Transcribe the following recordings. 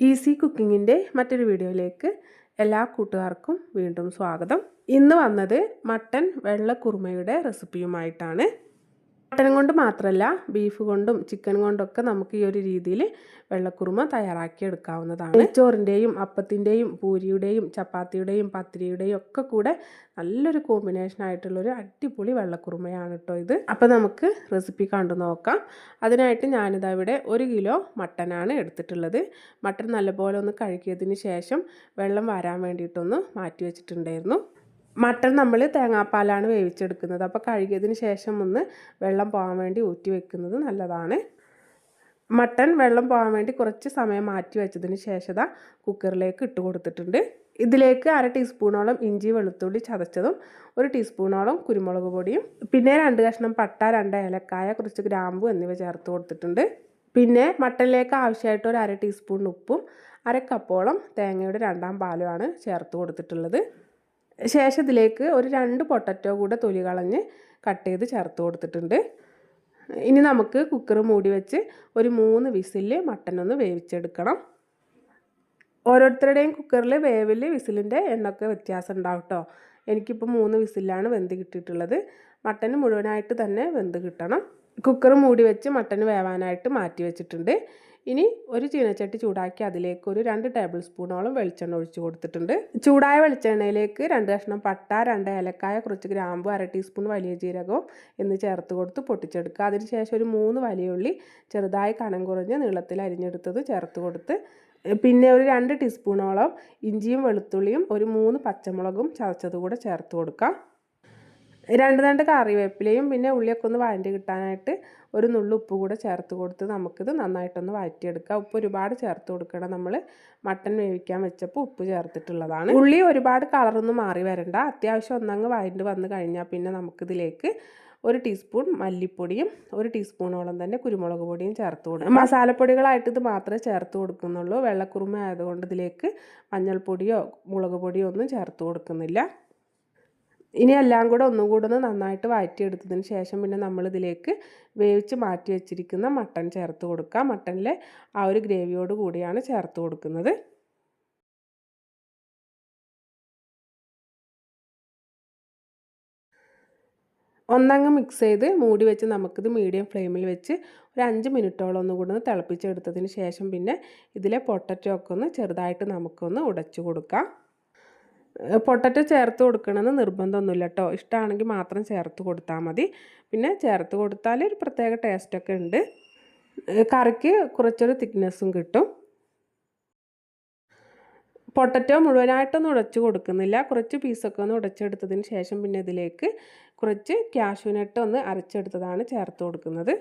Easy കുക്കിങ്ങിന്റെ മറ്റൊരു വീഡിയോയിലേക്ക് എല്ലാ കൂട്ടുകാർക്കും വീണ്ടും സ്വാഗതം. ഇന്ന് വന്നത് മട്ടൻ വെള്ളക്കുറുമയുടെ റെസിപ്പിയുമായിട്ടാണ്. മട്ടൻ കൊണ്ട് മാത്രമല്ല ബീഫ് കൊണ്ടും ചിക്കൻ കൊണ്ടൊക്കെ നമുക്ക് ഈ ഒരു രീതിയിൽ വെള്ളക്കുറുമ തയ്യാറാക്കി എടുക്കാവുന്നതാണ് ചോറിന്റെയും അപ്പത്തിന്റെയും പൂരിയുടെയും ചപ്പാത്തിയുടെയും പത്തിരിയുടെയും ഒക്കെ കൂടെ നല്ലൊരു കോമ്പിനേഷൻ ആയിട്ടുള്ളൊരു അടിപൊളി വെള്ളക്കുറുമയാണ് കേട്ടോ ഇത്. അപ്പോൾ നമുക്ക് റെസിപ്പി കണ്ടു നോക്കാം. അതിനായിട്ട് ഞാനിതാ ഇവിടെ ഒരു കിലോ മട്ടനാണ് എടുത്തിട്ടുള്ളത്. മട്ടൻ നല്ലപോലെ ഒന്ന് കഴുകിയതിന് ശേഷം വെള്ളം വരാൻ വേണ്ടിയിട്ടൊന്ന് മാറ്റി വെച്ചിട്ടുണ്ടായിരുന്നു. മട്ടൺ നമ്മൾ തേങ്ങാപ്പാലാണ് വേവിച്ചെടുക്കുന്നത്. അപ്പോൾ കഴുകിയതിന് ശേഷം ഒന്ന് വെള്ളം പോകാൻ വേണ്ടി ഊറ്റി വെക്കുന്നത് നല്ലതാണ്. മട്ടൺ വെള്ളം പോകാൻ വേണ്ടി കുറച്ച് സമയം മാറ്റി വെച്ചതിന് ശേഷം കുക്കറിലേക്ക് ഇട്ട് കൊടുത്തിട്ടുണ്ട്. ഇതിലേക്ക് അര ടീസ്പൂണോളം ഇഞ്ചി വെളുത്തുള്ളി ചതച്ചതും ഒരു ടീസ്പൂണോളം കുരുമുളക് പൊടിയും പിന്നെ രണ്ട് കഷ്ണം പട്ട രണ്ട് ഏലക്കായ കുറച്ച് ഗ്രാമ്പു എന്നിവ ചേർത്ത് കൊടുത്തിട്ടുണ്ട്. പിന്നെ മട്ടണിലേക്ക് ആവശ്യമായിട്ട് ഒരു അര ടീസ്പൂൺ ഉപ്പും അര കപ്പോളം തേങ്ങയുടെ രണ്ടാം പാലുമാണ് ചേർത്ത് കൊടുത്തിട്ടുള്ളത്. ശേഷം ഇതിലേക്ക് ഒരു രണ്ട് പൊട്ടറ്റോ കൂടെ തൊലി കളഞ്ഞ് കട്ട് ചെയ്ത് ചേർത്ത് കൊടുത്തിട്ടുണ്ട്. ഇനി നമുക്ക് കുക്കർ മൂടി വെച്ച് ഒരു മൂന്ന് വിസിൽ മട്ടൻ ഒന്ന് വേവിച്ചെടുക്കണം. ഓരോരുത്തരുടെയും കുക്കറിൽ വേവിൽ വിസിലിന്റെ എണ്ണൊക്കെ വ്യത്യാസം ഉണ്ടാവും കേട്ടോ എനിക്കിപ്പോൾ മൂന്ന് വിസിലാണ് വെന്ത് കിട്ടിയിട്ടുള്ളത്. മട്ടൻ മുഴുവനായിട്ട് തന്നെ വെന്ത് കിട്ടണം. കുക്കർ മൂടി വെച്ച് മട്ടൻ വേവാനായിട്ട് മാറ്റി വെച്ചിട്ടുണ്ട്. ഇനി ഒരു ചീനച്ചട്ടി ചൂടാക്കി അതിലേക്ക് ഒരു രണ്ട് ടേബിൾ സ്പൂണോളം വെളിച്ചെണ്ണ ഒഴിച്ച് കൊടുത്തിട്ടുണ്ട്. ചൂടായ വെളിച്ചെണ്ണയിലേക്ക് രണ്ട് കഷ്ണം പട്ട രണ്ട് ഏലക്കായ കുറച്ച് ഗ്രാമ്പു അര ടീസ്പൂൺ വലിയ ജീരകവും എന്ന് ചേർത്ത് കൊടുത്ത് പൊട്ടിച്ചെടുക്കുക. അതിനുശേഷം ഒരു മൂന്ന് വലിയ ഉള്ളി ചെറുതായി കനം കുറഞ്ഞ് നീളത്തിൽ അരിഞ്ഞെടുത്തത് ചേർത്ത് കൊടുത്ത് പിന്നെ ഒരു രണ്ട് ടീസ്പൂണോളം ഇഞ്ചിയും വെളുത്തുള്ളിയും ഒരു മൂന്ന് പച്ചമുളകും ചതച്ചത് കൂടെ ചേർത്ത് കൊടുക്കാം രണ്ട് രണ്ട് കറിവേപ്പിലയും പിന്നെ ഉള്ളിയൊക്കെ ഒന്ന് വഴറ്റി കിട്ടാനായിട്ട് ഒരു നുള്ളു ഉപ്പ് കൂടെ ചേർത്ത് കൊടുത്ത് നമുക്കിത് നന്നായിട്ടൊന്ന് വഴറ്റിയെടുക്കാം ഉപ്പ് ഒരുപാട് ചേർത്ത് കൊടുക്കണം നമ്മൾ മട്ടൻ വേവിക്കാൻ വെച്ചപ്പോൾ ഉപ്പ് ചേർത്തിട്ടുള്ളതാണ്. ഉള്ളി ഒരുപാട് കളറൊന്നും മാറി വരണ്ട. അത്യാവശ്യം ഒന്നങ്ങ് വഴറ്റി വന്ന് കഴിഞ്ഞാൽ പിന്നെ നമുക്കിതിലേക്ക് ഒരു ടീസ്പൂൺ മല്ലിപ്പൊടിയും ഒരു ടീസ്പൂണോളം തന്നെ കുരുമുളക് പൊടിയും ചേർത്ത് കൊടുക്കും മസാലപ്പൊടികളായിട്ട് ഇത് മാത്രമേ ചേർത്ത് കൊടുക്കുന്നുള്ളൂ. വെള്ളക്കുറുമ ആയതുകൊണ്ട് ഇതിലേക്ക് മഞ്ഞൾപ്പൊടിയോ മുളക് പൊടിയോ ഒന്നും ചേർത്ത് കൊടുക്കുന്നില്ല. ഇനി എല്ലാം കൂടെ ഒന്നും കൂടെ ഒന്ന് നന്നായിട്ട് വഴറ്റിയെടുത്തതിന് ശേഷം പിന്നെ നമ്മളിതിലേക്ക് വേവിച്ച് മാറ്റി വെച്ചിരിക്കുന്ന മട്ടൺ ചേർത്ത് കൊടുക്കുക മട്ടണിലെ ആ ഒരു ഗ്രേവിയോട് കൂടിയാണ് ചേർത്ത് കൊടുക്കുന്നത്. ഒന്നങ്ങ് മിക്സ് ചെയ്ത് മൂടി വെച്ച് നമുക്കിത് മീഡിയം ഫ്ലെയിമിൽ വെച്ച് ഒരു അഞ്ച് മിനിറ്റോളം ഒന്ന് കൂടെ ഒന്ന് തിളപ്പിച്ചെടുത്തതിന് ശേഷം പിന്നെ ഇതിലെ പൊട്ടറ്റോ ഒക്കെ ഒന്ന് ചെറുതായിട്ട് നമുക്കൊന്ന് ഉടച്ചു കൊടുക്കാം. പൊട്ടറ്റോ ചേർത്ത് കൊടുക്കണമെന്ന് നിർബന്ധമൊന്നുമില്ല കേട്ടോ. ഇഷ്ടമാണെങ്കിൽ മാത്രം ചേർത്ത് കൊടുത്താൽ മതി. പിന്നെ ചേർത്ത് കൊടുത്താൽ ഒരു പ്രത്യേക ടേസ്റ്റൊക്കെ ഉണ്ട്. കറിക്ക് കുറച്ചൊരു തിക്നെസ്സും കിട്ടും. പൊട്ടറ്റോ മുഴുവനായിട്ടൊന്നും ഉടച്ചു കൊടുക്കുന്നില്ല. കുറച്ച് പീസൊക്കെ ഒന്ന് ഉടച്ചെടുത്തതിന് ശേഷം പിന്നെ ഇതിലേക്ക് കുറച്ച് ക്യാഷ്യൂനട്ട് ഒന്ന് അരച്ചെടുത്തതാണ് ചേർത്ത് കൊടുക്കുന്നത്.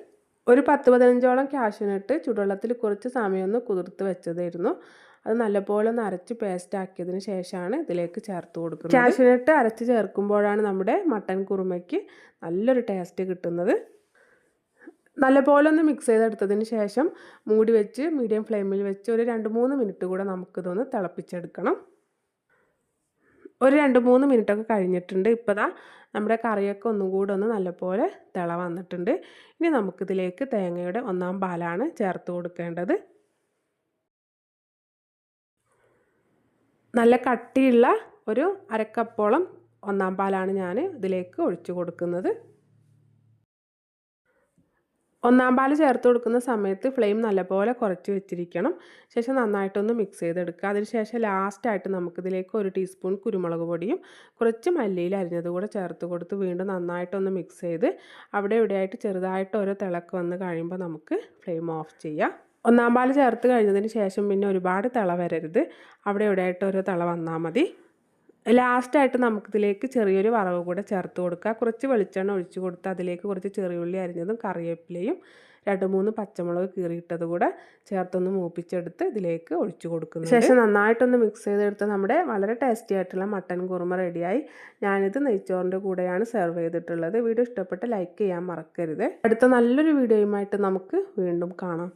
ഒരു പത്ത് പതിനഞ്ചോളം ക്യാഷ്യൂനട്ട് ചുടുവെള്ളത്തിൽ കുറച്ച് സമയം ഒന്ന് കുതിർത്ത് വെച്ചതായിരുന്നു. അത് നല്ലപോലെ ഒന്ന് അരച്ച് പേസ്റ്റ് ആക്കിയതിന് ശേഷമാണ് ഇതിലേക്ക് ചേർത്ത് കൊടുക്കുന്നത്. കാഷ്യൂനട്ട് അരച്ച് ചേർക്കുമ്പോഴാണ് നമ്മുടെ മട്ടൻ കുറുമയ്ക്ക് നല്ലൊരു ടേസ്റ്റ് കിട്ടുന്നത്. നല്ലപോലെ ഒന്ന് മിക്സ് ചെയ്തെടുത്തതിന് ശേഷം മൂടി വെച്ച് മീഡിയം ഫ്ലെയിമിൽ വെച്ച് ഒരു രണ്ട് മൂന്ന് മിനിറ്റ് കൂടെ നമുക്കിതൊന്ന് തിളപ്പിച്ചെടുക്കണം. ഒരു രണ്ട് മൂന്ന് മിനിറ്റൊക്കെ കഴിഞ്ഞിട്ടുണ്ട്. ഇപ്പോൾ ദാ നമ്മുടെ കറിയൊക്കെ ഒന്നും കൂടെ ഒന്ന് നല്ലപോലെ തിള വന്നിട്ടുണ്ട്. ഇനി നമുക്കിതിലേക്ക് തേങ്ങയുടെ ഒന്നാം പാലാണ് ചേർത്ത് കൊടുക്കേണ്ടത്. നല്ല കട്ടിയുള്ള ഒരു അരക്കപ്പോളം ഒന്നാം പാലാണ് ഞാൻ ഇതിലേക്ക് ഒഴിച്ചു കൊടുക്കുന്നത്. ഒന്നാം പാൽ ചേർത്ത് കൊടുക്കുന്ന സമയത്ത് ഫ്ലെയിം നല്ലപോലെ കുറച്ച് വെച്ചിരിക്കണം. ശേഷം നന്നായിട്ടൊന്ന് മിക്സ് ചെയ്തെടുക്കുക. അതിനുശേഷം ലാസ്റ്റായിട്ട് നമുക്കിതിലേക്ക് ഒരു ടീസ്പൂൺ കുരുമുളക് പൊടിയും കുറച്ച് മല്ലിയിൽ അരിഞ്ഞത് കൂടെ ചേർത്ത് കൊടുത്ത് വീണ്ടും നന്നായിട്ടൊന്ന് മിക്സ് ചെയ്ത് അവിടെ ഇവിടെയായിട്ട് ചെറുതായിട്ട് ഓരോ തിളക്ക് വന്ന് കഴിയുമ്പോൾ നമുക്ക് ഫ്ലെയിം ഓഫ് ചെയ്യാം. ഒന്നാം പാൽ ചേർത്ത് കഴിഞ്ഞതിന് ശേഷം പിന്നെ ഒരുപാട് തിള വരരുത്. അവിടെ ഇവിടെയായിട്ട് ഒരു തിള വന്നാൽ മതി. ലാസ്റ്റായിട്ട് നമുക്കിതിലേക്ക് ചെറിയൊരു വറവ് കൂടെ ചേർത്ത് കൊടുക്കുക. കുറച്ച് വെളിച്ചെണ്ണ ഒഴിച്ച് കൊടുത്ത് അതിലേക്ക് കുറച്ച് ചെറിയുള്ളി അരിഞ്ഞതും കറിവേപ്പിലയും രണ്ട് മൂന്ന് പച്ചമുളക് കീറിയിട്ടത് കൂടെ ചേർത്തൊന്ന് മൂപ്പിച്ചെടുത്ത് ഇതിലേക്ക് ഒഴിച്ചു കൊടുക്കുന്നു ശേഷം നന്നായിട്ടൊന്ന് മിക്സ് ചെയ്തെടുത്ത് നമ്മുടെ വളരെ ടേസ്റ്റി ആയിട്ടുള്ള മട്ടൻ കുറുമ റെഡിയായി. ഞാനിത് നെയ്ച്ചോറിന്റെ കൂടെയാണ് സെർവ് ചെയ്തിട്ടുള്ളത്. വീഡിയോ ഇഷ്ടപ്പെട്ട് ലൈക്ക് ചെയ്യാൻ മറക്കരുത്. അടുത്ത നല്ലൊരു വീഡിയോയുമായിട്ട് നമുക്ക് വീണ്ടും കാണാം.